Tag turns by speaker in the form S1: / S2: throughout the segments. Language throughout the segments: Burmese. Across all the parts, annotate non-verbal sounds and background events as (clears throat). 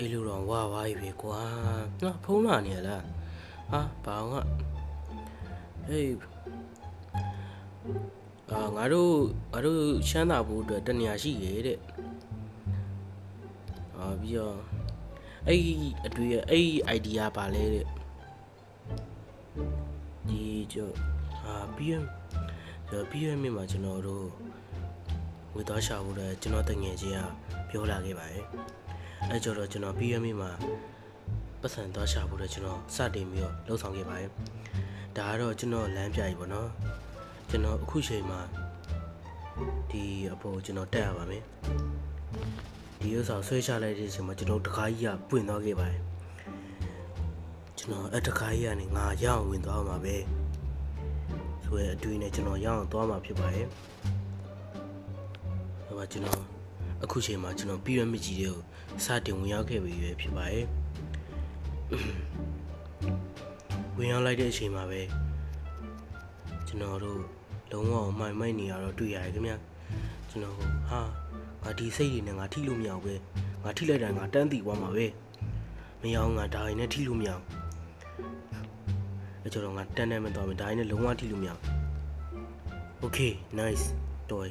S1: အေးလူတော်ဝါဝါကြီးပဲကွာငါဖုံးလာနေရလားဟာဘာအောင်ကဟေးအာငါတို့ငါတို့ရှမ်းသာဖို့အတွက်တနေရာရှိရဲ့တဲ့အာပြီးတော့အဲ့ဒီအတွေ့ရအဲ့ဒီ idea ပါလဲတဲ့ဒီကျော်အာပြီးရင်ကျွန်တော်ပြီးရမြင်မှာကျွန်တော်တို့ဝေသွားရှာဖို့လည်းကျွန်တော်တငယ်ချင်းကပြောလာခဲ့ပါတယ် အဲကြတော့ကျွန်တော်ပြီးရမြင်မှာပတ်စံသွားရှာဖို့လည်းကျွန်တော်စတင်ပြီးတော့လှုပ်ဆောင်ခဲ့ပါတယ်ဒါကတော့ကျွန်တော်လမ်းပြကြီးပေါ့နော်ကျွန်တော်အခုချိန်မှာဒီအပေါ်ကျွန်တော်တက်ရပါမယ်ဒီဥစ္စာဆွဲချလိုက်တဲ့အချိန်မှာကျွန်တော်တခါကြီးကပွင့်သွားခဲ့ပါတယ်ကျွန်တော်အတခါကြီးကနေငါရအောင်ဝင်သွားမှာပဲဆိုရဲအတွေ့နဲ့ကျွန်တော်ရအောင်သွားမှာဖြစ်ပါတယ်။ဒါမှကျွန်တော် အခုချိန်မှာကျွန်တော်ပြည့်ရမကြီးတွေကိုစတင်ဝင်ရောက်ခဲ့ပြီပဲဖြစ်ပါတယ်။ဝင်ရောက်လိုက်တဲ့အချိန်မှာပဲကျွန်တော်တို့လုံးဝမိုင်မိုက်နေရတော့တွေ့ရတယ်ခင်ဗျာ။ကျွန်တော်ကဟာငါဒီစိတ်တွေနဲ့ငါထိလို့မရဘူးပဲ။ငါထိလိုက်တာငါတန်းတီသွားမှာပဲ။မရအောင်ငါဒါရင်နဲ့ထိလို့မရဘူး။အဲကြောင့်ငါတန်းတန်းမသွားမယ်ဒါရင်နဲ့လုံးဝထိလို့မရဘူး။ Okay nice တော်ရ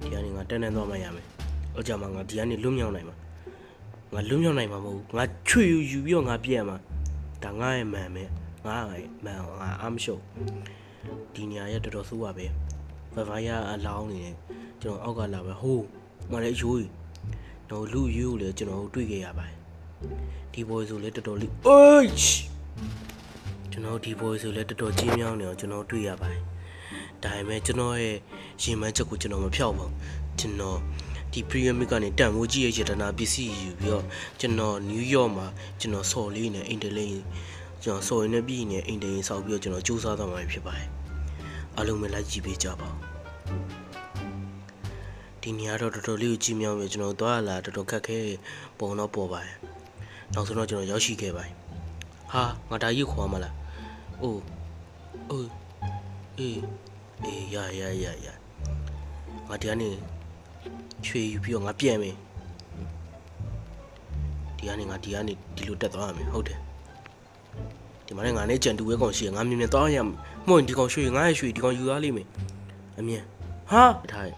S1: ဒီကနေငါတန်းတန်းသွားမှရမယ်။အကြမှာငါဒီကနေလွတ်မြောက်နိုင်မှာ။ငါလွတ်မြောက်နိုင်မှာမဟုတ်ဘူး။ငါချွေယူယူပြီးတော့ငါပြည့်ရမှာ။ဒါငါရဲ့မှန်ပဲ။ငါရဲ့မှန်ငါအားမရှုပ်။ဒီနေရာရတော်တော်ဆိုးပါပဲ။ Wi-Fi ကအလောင်းနေတယ်။ကျွန်တော်အောက်ကလာပဲဟိုးမှလည်းရိုးကြီး။တော့လူရိုးကိုလည်းကျွန်တော်တွေ့ခဲ့ရပါတယ်။ဒီ boy ဆိုလည်းတော်တော်လေးအိုးကျွန်တော်ဒီ boy ဆိုလည်းတော်တော်ကြီးမြောင်းနေအောင်ကျွန်တော်တွေ့ရပါတယ်။ ဒါပေမဲ့ကျွန်တော်ရဲ့ရင်မှန်းချက်ကိုကျွန်တော်မဖြောက်ပါဘူး။ကျွန်တော်ဒီ Premier League ကနေတန်ဖိုးကြီးရဲ့ရတနာပစ္စည်းယူပြီးတော့ကျွန်တော်နယူးယောက်မှာကျွန်တော်ဆော်လေးနဲ့အိမ်တလေးကျွန်တော်ဆော်ရင်းနဲ့ပြည်နေအိမ်တလေးဆောက်ပြီးတော့ကျွန်တော်စူးစမ်းသွားမှာဖြစ်ပါတယ်။အားလုံးပဲလိုက်ကြည့်ပေးကြပါဦး။ဒီနေရာတော့တော်တော်လေးကိုကြီးမြောင်းပြီးကျွန်တော်သွားလာတော်တော်ခက်ခဲပုံတော့ပေါ်ပါတယ်။နောက်ဆုံးတော့ကျွန်တော်ရောက်ရှိခဲ့ပါတယ်။ဟာငါဒါကြီးခေါ်မလား။အိုးအိုးအေး အေးရရရရငါဒီကနေချွေယူပြီးတော့ငါပြန်မယ်ဒီကနေငါဒီကနေဒီလိုတက်သွားရမယ်ဟုတ်တယ်ဒီမှာလည်းငါနဲ့ကြံတူဝဲကောင်ရှိရငါမြင်မြင်သွားရမယ်မဟုတ်ရင်ဒီကောင်ရွှေငါရဲ့ရွှေဒီကောင်ယူသွားလိမ့်မယ်အမြင်ဟာထားရ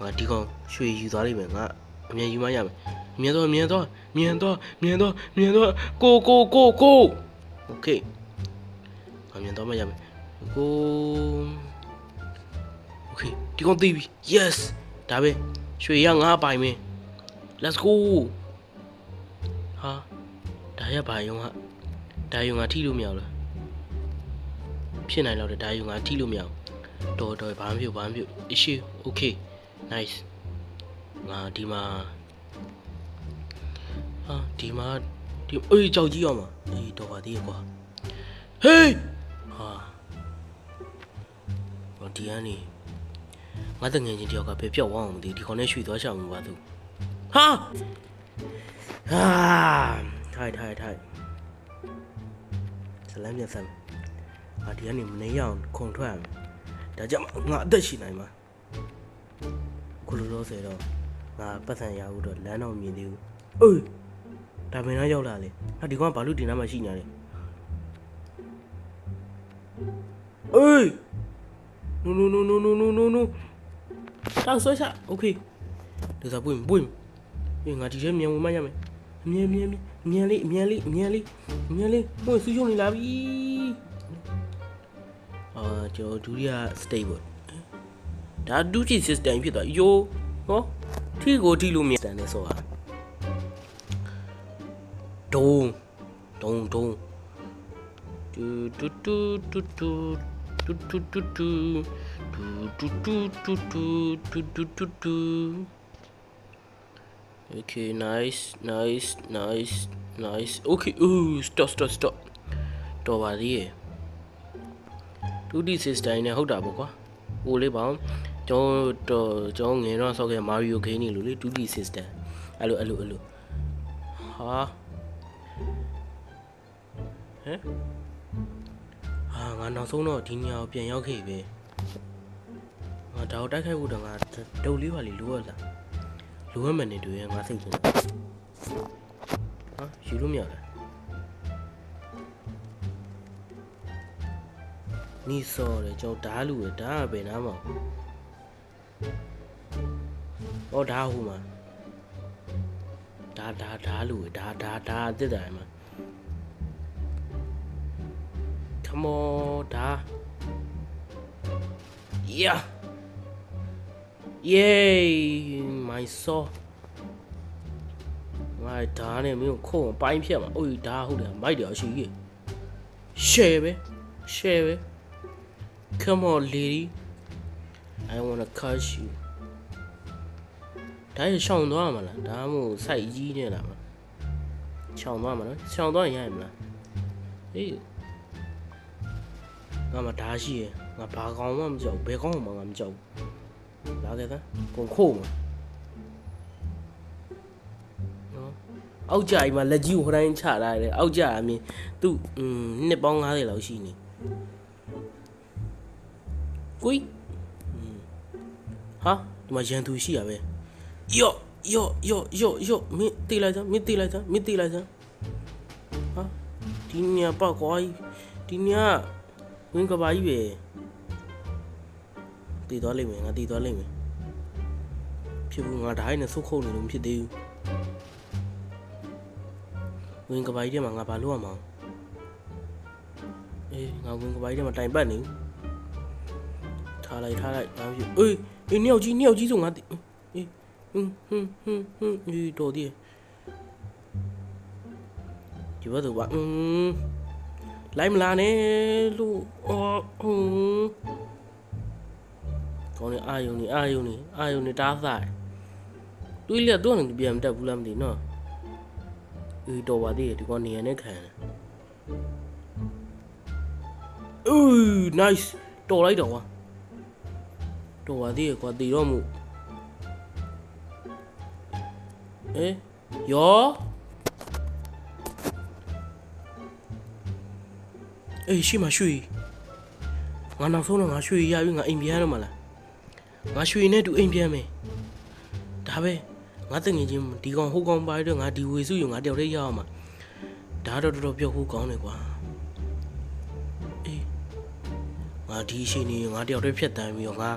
S1: ငါဒီကောင်ရွှေယူသွားလိမ့်မယ်ငါအမြင်ယူမရမယ်မြင်တော့မြင်တော့မြင်တော့မြင်တော့မြင်တော့ကိုကိုကိုကိုโอเคငါမြင်တော့မရမယ်ကို โอเคဒီကောင်သိပြီ yes ဒါပဲရွှေရငါပိုင်မင်း let's go ဟာဒါရဘာယုံကဒါယုံကထိလို့မရဘူးလားဖြစ်နိုင်တော့တယ်ဒါယုံကထိလို့မရဘူးတော်တော်ဘာမှမဖြစ်ဘာမှမဖြစ် issue okay nice ငါဒီမှာဟာဒီမှာဒီအေးကြောက်ကြီးအောင်ပါအေးတော်ပါသေးရဲ့ကွာ hey ဟာဟောဒီကနေ ငါတငယ်ချင်းတယောက်ကပဲပြောက်သွားအောင်မသိဒီခေါင်းနဲ့ရွှေသွားချောင်မှာပါသူဟာဟာထိုက်ထိုက်ထိုက်ဆလမ်ပြန်ဆမ်းအာဒီကနေမနေရအောင်ခုံထွက်ရမယ်ဒါကြောင့်ငါအသက်ရှင်နိုင်မှာခုလိုလို့ဆိုတော့ငါပတ်စံရဘူးတော့လမ်းတော့မြင်သေးဘူးအေးဒါမင်းတော့ရောက်လာလေဟာဒီကောင်ကဘာလို့ဒီနားမှာရှိနေလဲအေး no no no no no no no တောက်ဆွဲချโอเคဒါဆိုပွင့်ပွင့်အေးငါဒီထဲမြန်ဝင်မရမယ်အမြန်မြန်မြန်လေးအမြန်လေးအမြန်လေးအမြန်လေးဟိုဆူချုံနေလာပြီအာကျွန်တော်ဒုတိယ stable ဒါဒုတိယ system ဖြစ်သွားယိုဟောထီကိုထီလို့မြန်တယ်ဆိုတာဒုံဒုံဒုံတူတူတူတူတူတူတူ တူတူ do do do do do do do do okay nice nice nice nice okay ooh stop stop stop တော်ပါသေးရဲ့ 2D system နဲ့ဟုတ်တာပေါ့ကွာဟိုလေးပေါ့ကျွန်တော်ကျွန်တော်ငယ်တော့ဆောက်ခဲ့ Mario game နေလို့လေ 2D system အဲ့လိုအဲ့လိုအဲ့လိုဟာဟမ်ဟာငါနောက်ဆုံးတော့ဒီညကိုပြန်ရောက်ခဲ့ပြီပဲငါ ဒါကိုတိုက်ခိုက်ဖို့တော့ငါဒုတ်လေးပါလေလိုရလားလိုရမယ်နေတွေ့ရင်ငါစိတ်ချင်တယ်ယူလို့မရလားနီစောတယ်ကျွန်တော်ဓာလူရဓာကပဲနားမှာဟောဓာဟူမှာဓာဓာဓာလူရဓာဓာဓာအစ်စ်တယ်မှာ Come on ဓာ Yeah Yay my soul ငါဓာတ်နဲ့မင်းကိုခုံပိုင်းဖြတ်မှာအိုးဓာတ်ဟုတ်တယ်မိုက်တယ်အရှိကြီး share ပဲ share ပဲ come on lady i want to catch you ဒါရရှောင်းသွားမှာလားဒါမှမဟုတ်စိုက်ကြီးနေလားမရှောင်းသွားမှာနော်ရှောင်းသွားရင်ရရင်မလားဟေးငါမဓာတ်ရှိရယ်ငါဘာကောင်မှမကြောက်ဘယ်ကောင်မှငါမကြောက်ဘူး လာတယ်သားကိုခို့မှာနော်အောက်ကြအိမ်မှာလက်ကြီးကိုဟိုတိုင်းချထားတယ်အောက်ကြအမြင်သူ့อืมနှစ်ပေါင်း90လောက်ရှိနေကိုဟာဒီမှာရန်သူရှိရပဲယော့ယော့ယော့ယော့ယော့မင်းတေးလိုက်စမ်းမင်းတေးလိုက်စမ်းမင်းတေးလိုက်စမ်းဟာဒီညပါကွာဒီညဝင်းကဘာကြီးပဲ တည်သွားလိမ့်မယ်ငါတည်သွားလိမ့်မယ်ဖြစ်ဘူးငါဓာတ်နဲ့ဆုတ်ခုတ်နေလို့မဖြစ်သေးဘူးဝင်ကပိုင်ထဲမှာငါဘာလုပ်ရမှာအေးငါဝင်ကပိုင်ထဲမှာတိုင်ပတ်နေထားလိုက်ထားလိုက်ဘာဖြစ်အေးအေးနှစ်ယောက်ကြီးနှစ်ယောက်ကြီးဆိုငါအေးဟွန်းဟွန်းဟွန်းဟွန်းအေးတော်သေးဒီဘက်တော့ဘာอืมလိုက်မလာနဲ့လို့အော်ဟွန်း ကောင်းနေအာယုန်နေအာယုန်နေအာယုန်နေတားစားတွေးလက်တော့နေပြန်မတက်ဘူးလားမသိနော်အေးတော်ပါသေးတယ်ဒီကောင်နေရနဲ့ခံတယ်အေး nice တော်လိုက်တော့ကွာတော်ပါသေးတယ်ကွာတည်တော့မှုအေးယောအေးရှိမရွှေငါနောက်ဆုံးတော့ငါရွှေရပြီငါအိမ်ပြန်ရတော့မလား ငါရွှေနဲ့တူအိမ်ပြန်မယ်ဒါပဲငါတငယ်ချင်းဒီကောင်ဟိုကောင်ပါတော့ငါဒီဝေစုယူငါတယောက်တည်းရအောင်မှာဒါတော့တော်တော်ပြောဖို့ကောင်းတယ်ကွာအေးငါဒီအချိန်นี้ငါတယောက်တည်းဖြတ်တန်းပြီးတော့ငါ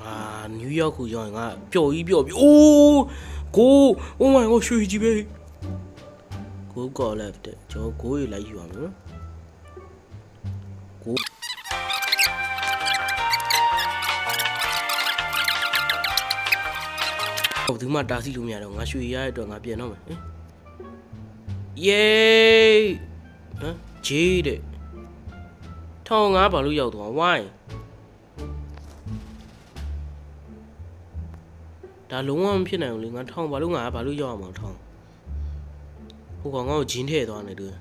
S1: ငါနယူးယောက်ကိုရောက်ရင်ငါပျော်ကြီးပျော်ပြီးအိုးကို oh my god ရွှေကြီးပဲကိုကော်လက်တဲ့ကျွန်တော်ကိုရလိုက်ယူအောင်နော်ကို ဟိုဒီမှာတားစီလို့မရတော့ငါရွှေရတဲ့အတွက်ငါပြန်တော့မယ်ဟင်ယေးဟမ်ဂျေးတဲ့ထောင်ငါဘာလို့ရောက်သွားဝိုင်းဒါလုံးဝမဖြစ်နိုင်ဘူးလေငါထောင်ဘာလို့ငါဘာလို့ရောက်အောင်မထောင်ဟိုကောင်ငါ့ကိုဂျင်းထည့်သွားနေတယ်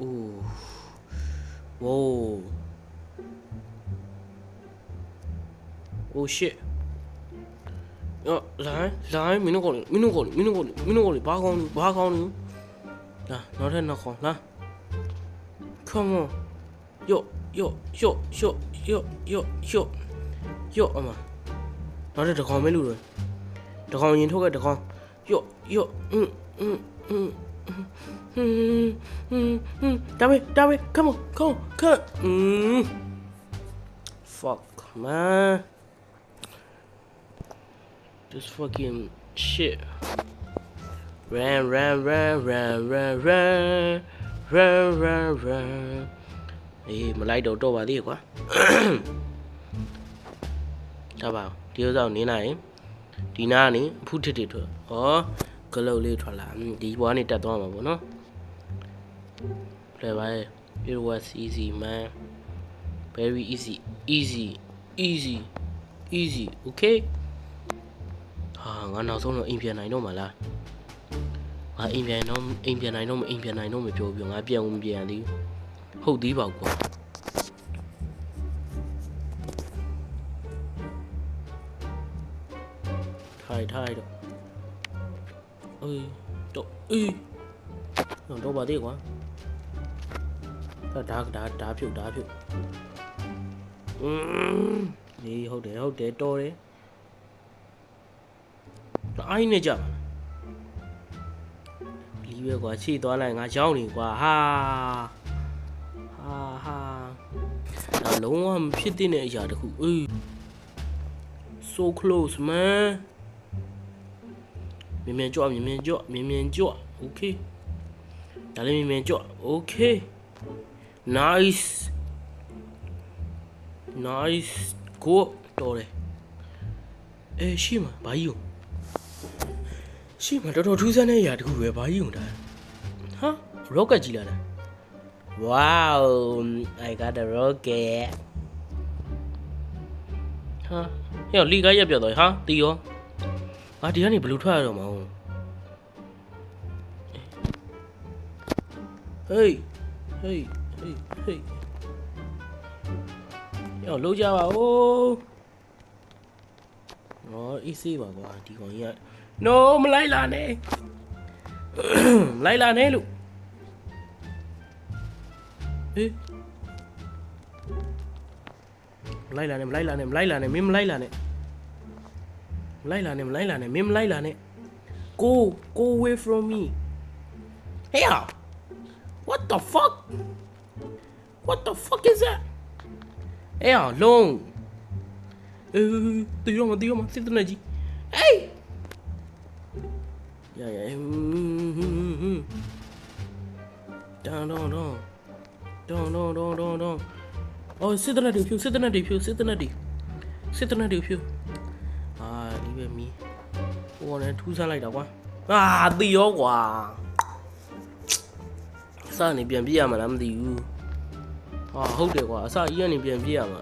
S1: အိုးဝိုး Oh shit အော်လိုင်းလိုင်းမင်းတို့ကောမင်းတို့ကောမင်းတို့ကောမင်းတို့ကောဘာကောင်းလဲဘာကောင်းလဲလာနောက်ထပ်နောက်ကောလာ come on ယောယောယောယောယောယောယောယောအမနောက်ထပ်တစ်ကောင်မဲလို့တယ်တစ်ကောင်ရင်ထုတ်ခဲ့တစ်ကောင်ယောယောอืมอืมอืมอืมอืมอืมဒါပဲဒါပဲ come on come on come อืม fuck man This fucking shit. Ran, ran, ran, ran, ran, ran, ran, ran, ran. အေးမလိုက်တော့တော့ပါသေးကွာဒါပါဒီဥစ္စာကိုနင်းလိုက်ရင်ဒီနာကနေအဖုထစ်တွေထွက်ဩဂလုတ်လေးထွက်လာอืมဒီဘွားနေတက်သွားမှာပေါ့နော်ပြပါရဲ့ it was easy man very easy easy easy easy okay ဟာငါနောက်ဆုံးတော့အိမ်ပြန်နိုင်တော့မှာလားငါအိမ်ပြန်တော့အိမ်ပြန်နိုင်တော့မအိမ်ပြန်နိုင်တော့မပြောပြငါပြန်ဦးမပြန်သေးဘူးဟုတ်သေးပါကွာထိုင်ထိုင်တော့အေးတော့အေးတော့တော့ပါသေးကွာဒါဒါဒါဖြုတ်ဒါဖြုတ်อืมဒီဟုတ်တယ်ဟုတ်တယ်တော်တယ် အိုင်းနေကြကြီးပဲကွာခြေသွားလိုက်ငါရောက်နေကွာဟာဟာဟာဒါလုံးဝမဖြစ်တဲ့အရာတစ်ခုအေး so close man မြင်မြင်ကြွမြင်မြင်ကြွမြင်မြင်ကြွ okay ဒါလည်းမြင်မြင်ကြွ okay nice nice ကိုတော်တယ်အေးရှိမှာဘာကြီး ရှိမှာတော်တော်ထူးဆန်းတဲ့အရာတစ်ခုပဲဘာကြီးုံတာဟာ rocket ကြီးလာတာ wow i got a rocket ဟာဟဲ့လီကားရက်ပြတ်သွားဟာတီရောငါဒီကနေဘယ်လိုထွက်ရတော့မအောင်ဟေးဟေးဟေးဟေးယောလုံးကြပါဦးဟော easy ပါကွာဒီကောင်ကြီးက No, malay lah ni. malay (clears throat) lah ni lu. Eh. Malay lah ni, malay lah ni, malay lah ni, mim malay lah ni. Malay lah ni, malay lah ni, mim malay. Go, go away from me. Hey, ah. what the fuck? What the fuck is that? Hey, long. Eh, tu jom, tu jom, sini tu naji. Hey, ရောမတီရောမစစ်တဲ့ကြီး hey Yeah, yeah. Mm-hmm. Down, down, down. Down, down, down, down, down. Oh, sit the nutty, sit the nutty, sit the nutty. Sit the nutty, Ah, leave me. ဟိုနဲ့ထူးဆန်းလိုက်တာကွာအာတီရောကွာအစနေပြန်ပြရမှာလားမသိဘူးဟာဟုတ်တယ်ကွာအစကြီးကနေပြန်ပြရမှာ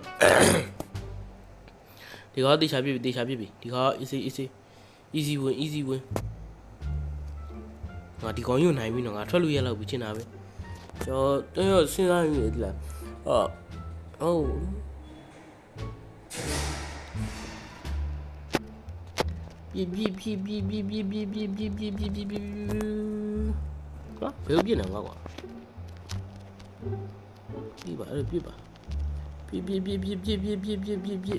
S1: ဒီကောတေချာပြပြီတေချာပြပြီဒီကော easy easy easy win easy win ငါဒီကောင်ကြီးကိုနိုင်ပြီနော်ငါထွက်လို့ရလောက်ပြီချင်တာပဲကျွန်တော်တော့စဉ်းစားနေတယ်ဒီလားအော်ဟုတ်ပြပြပြပြပြပြပြပြပြပြပြပြပြဟာဘယ်လိုပြနေမှာကွာဒီပါအဲ့ပြပါပြပြပြပြပြပြပြပြပြပြ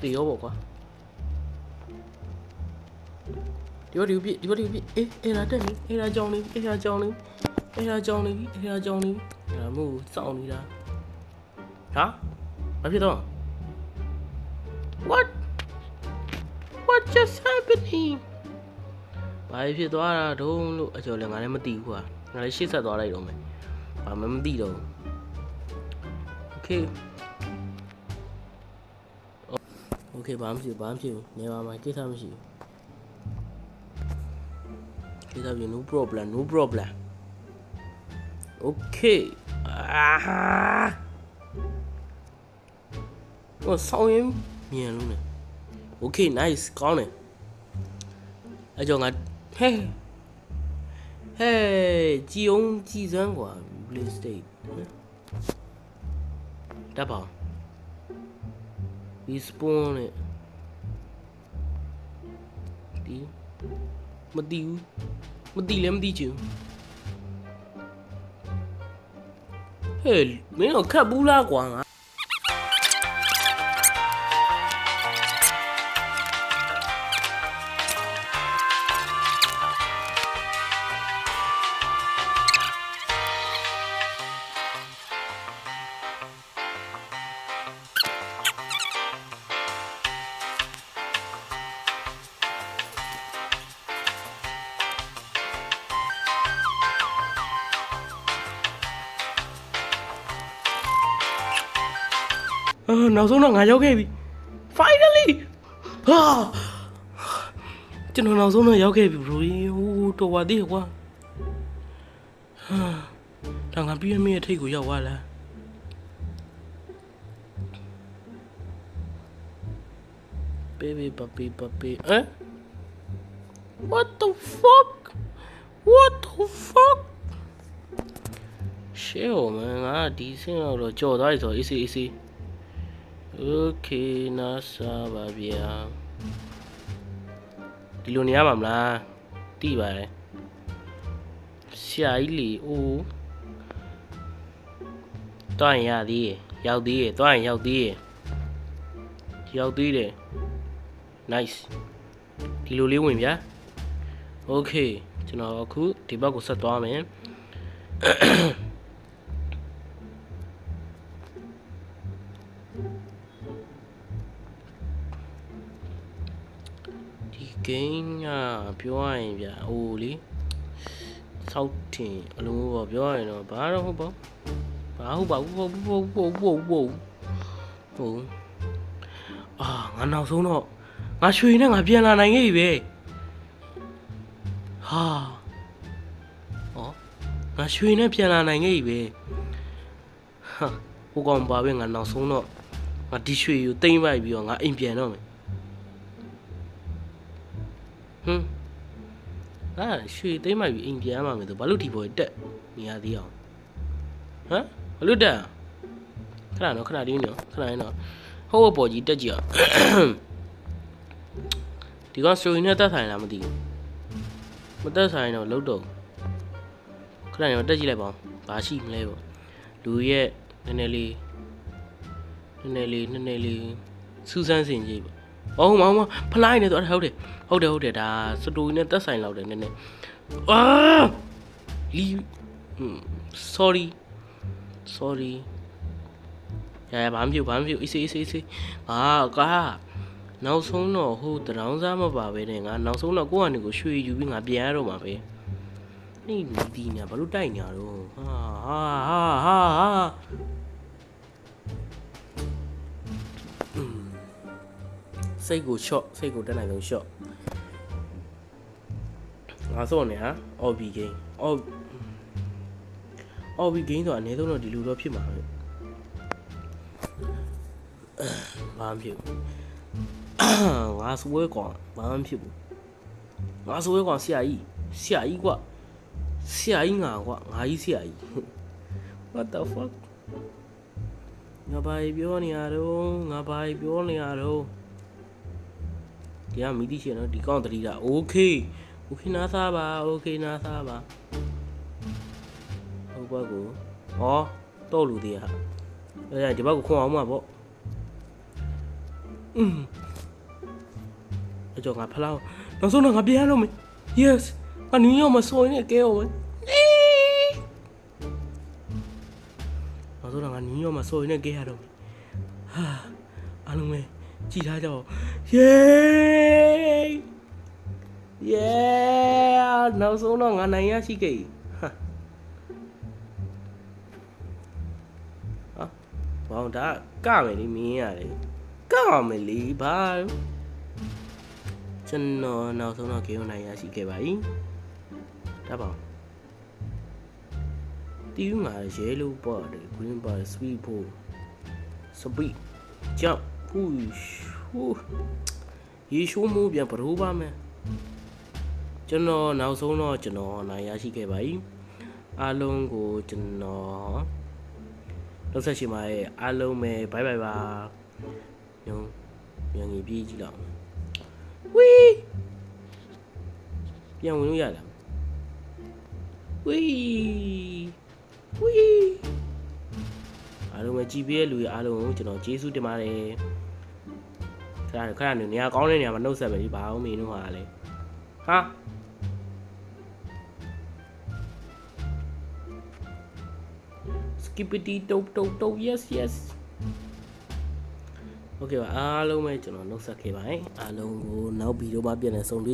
S1: တေရောပေါ့ကွာ ဒီဘက်ဒီဘက်ဒီဘက်ဒီဘက်အေးအေးလာတက်နေအေးလာကြောင်းနေအေးလာကြောင်းနေအေးလာကြောင်းနေအေးလာကြောင်းနေဒါမို့စောင့်နေတာဟာဘာဖြစ်တော့ What What just happening ဘာဖြစ်သွားတာတုံးလို့အကျော်လည်းငါလည်းမသိဘူးကွာငါလည်းရှေ့ဆက်သွားလိုက်တော့မယ်ဘာမှမသိတော့ဘူး Okay Okay ဘာမှမဖြစ်ဘူးဘာမှမဖြစ်ဘူးနေပါမှာကိစ္စမရှိဘူး No problem, no problem. Okay. Ah. Ủa, sau em Yeah, luôn Ok, nice, con này Ở chỗ ngặt Hey Hey, chi ông chi Blue State. Đáp bảo Respawn မတီးဘူးမတီးလည်းမတီးချင်ဟဲ့မင်းတော့ခတ်ဘူးလားကွာငါ நவசோனங்க finally! À! Chân nó nào giống này ok rồi to quá đi quá. Thằng làm biết mẹ thấy của giàu quá là. Baby puppy puppy eh what the fuck? What the fuck? Shit, oh man, à, I decent rồi, cho đấy rồi, easy easy. ပြီဆိုတော့ easy easy okay နားစားပါဗျာဒီလိုနေရမှာမလားတိပါတယ်ဆရာကြီးလီအိုးတွားရင်ရသေးရဲ့ရောက်သေးရဲ့တွားရင်ရောက်သေးရဲ့ရောက်သေးတယ် nice ဒီလိုလေးဝင်ဗျာ okay ကျွန်တော်အခုဒီဘက်ကိုဆက်သွားမယ် ပြောရရင်ဗျဟိုလေစောက်တင်အလုံးပေါ့ပြောရရင်တော့ဘာတော့ဟုတ်ပေါ့ဘာဟုတ်ပါဘူးဟုတ်ဟုတ်ဟုတ်ဟုတ်ဟုတ်ဟုတ်အာငါနောက်ဆုံးတော့ငါရွှေနဲ့ငါပြန်လာနိုင်ခဲ့ပြီပဲဟာဩငါရွှေနဲ့ပြန်လာနိုင်ခဲ့ပြီပဲဟာဟိုကောင်ပါပဲငါနောက်ဆုံးတော့ငါဒီရွှေကိုတိမ့်ပိုက်ပြီးတော့ငါအိမ်ပြန်တော့မယ်ဟွန်း အာရွှေတိမ့်ပိုက်ပြီးအိမ်ပြန်ရမှာမယ်ဆိုဘာလို့ဒီဘောတက်နေရသေးအောင်ဟမ်ဘာလို့တက်ခဏနော်ခဏလေးနော်ခဏလေးနော်ဟိုးပေါ်ကြီးတက်ကြည့်အောင်ဒီကောင်စတိုရီနဲ့တက်ဆိုင်လားမသိဘူးမတက်ဆိုင်တော့လုံးတော့ခဏရောတက်ကြည့်လိုက်ပါဦးဘာရှိမလဲပေါ့လူရဲ့နည်းနည်းလေးနည်းနည်းလေးနည်းနည်းလေးစူးစမ်းစင်ကြည့် ပေါ့အော်မမဖလိုက်နေတော့ဟုတ်တယ်ဟုတ်တယ်ဟုတ်တယ်ဒါစတိုရီနဲ့တက်ဆိုင်လောက်တယ်နည်းနည်းအာလီ sorry sorry ရရဘာမှမဖြစ်ဘာမှမဖြစ်အေးစေးအေးစေးအေးစေးဟာကာနောက်ဆုံးတော့ဟိုတရောင်းစားမပါပဲနဲ့ငါနောက်ဆုံးတော့ကိုယ့်ဟာနေကိုရွှေယူပြီးငါပြန်ရတော့မှာပဲနေနီးဒီညာဘာလို့တိုက်ညာတော့ဟာဟာဟာဟာ စိတ်ကို shot စိတ်ကိုတက်နိုင်ဆုံး shot ငါစောနေဟာ OB game OB OB game ဆိုအနည်းဆုံးတော့ဒီလိုတော့ဖြစ်မှာပဲဘာမှမဖြစ်ဘူးငါစွဲကွာဘာမှမဖြစ်ဘူးငါစွဲကွာဆရာကြီးဆရာကြီးကွာဆရာကြီးငါကွာငါကြီးဆရာကြီး what the fuck ငါဘာပြောနေရတော့ငါဘာပြောနေရတော့ ဒီကမီတီရှင်တော့ဒီကောင်းတတိတာ okay okay နားသားပါ okay နားသားပါဟုတ်ပါကူဟောတော့လူသေးဟာအဲ့ဒါဒီဘက်ကိုခွန်အောင်မှာပေါ့อืมအကြောငါဖလောက်နောက်ဆုံးတော့ငါပြန်ရတော့မယ် yes ငါနင်းရောမစိုးရင်ကဲအောင်မယ်နောက်ဆုံးတော့ငါနင်းရောမစိုးရင်ကဲရတော့မယ်ဟာအားလုံးပဲ ကြည်ထားကြအောင် yay yeah နောက်ဆုံးတော့ငါနိုင်ရရှိခဲ့ပြီဟာဟာဘောင်ဒါကမယ်လေမင်းရတယ်ကမယ်လေဘာကျွန်တော်နောက်ဆုံးတော့ဂေယုံနိုင်ရရှိခဲ့ပါပြီဒါပါတီးမှာရဲလို့ပေါ့တယ် green bar sweet ဖို့ sweet ကြော က်ဟူးဟူးရေရှိုးမှုပြန်ဘရိုးပါမယ်ကျွန်တော်နောက်ဆုံးတော့ကျွန်တော်နိုင်ရရှိခဲ့ပါပြီအားလုံးကိုကျွန်တော်လောက်ဆက်ရှင်ပါရဲ့အားလုံးပဲဘိုင်ဘိုင်ပါညုံညံကြီးပြေးကြည့်လောက်ဝီးပြန်ဝင်လို့ရလားဝီးဝီးအားလုံးပဲကြည်ပြည့်လူတွေအားလုံးကိုကျွန်တော်ကျေးဇူးတင်ပါတယ် ခဏခဏနေနေရာကောင်းတဲ့နေရာမှာနှုတ်ဆက်ပဲဒီဘာအောင်မင်းတို့ဟာလေဟာ skippity dope dope dope yes yes โอเคပါအားလုံးပဲကျွန်တော်နှုတ်ဆက်ခဲ့ပါတယ်အားလုံးကိုနောက်ဗီဒီယိုမှာပြန်လည်ဆုံတွေ့